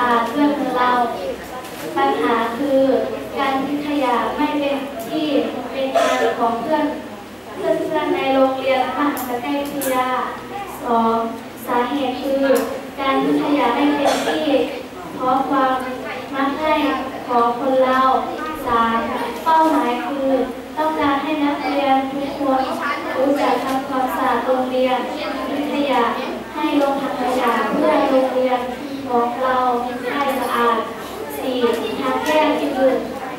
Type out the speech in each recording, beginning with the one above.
อาดด้วยมือเรา ปัญหาคือการทิ้งขยะไม่เป็นที่เป็นงานของเพื่อนเพื่อนเพื่อนในโรงเรียนมหาวิทยาสองสาเหตุคือการทิ้งขยะไม่เป็นที่ เพราะความมักง่ายของคนเราสามเป้าหมายคือต้องการให้นักเรียนทุกคนรู้จักทำความสะอาดโรงเรียนทิ้งขยะให้ลงถังขยะเพื่อโรงเรียน ของเราให้สะอาดสี่ทางแก้ที่คือ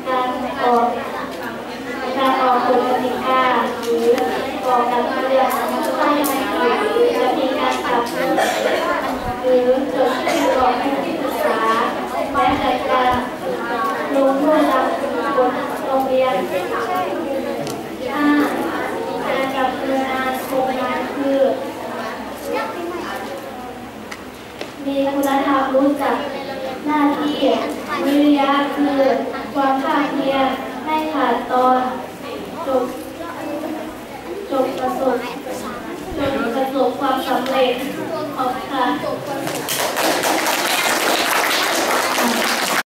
การออกการออกกฎกติกาหรือก่อการเรียนให้ไม่ผิดจะมีการปรับหรือเกิดขึ้นก่อนให้ที่ปรึกษาและจัดการลงโทษตามกฎโรงเรียน มีคุณธรรมรู้จักหน้าที่วิริยะคือความภาคเพียรไม่ขาดตอนจบจบประสบจบประสบความสำเร็จ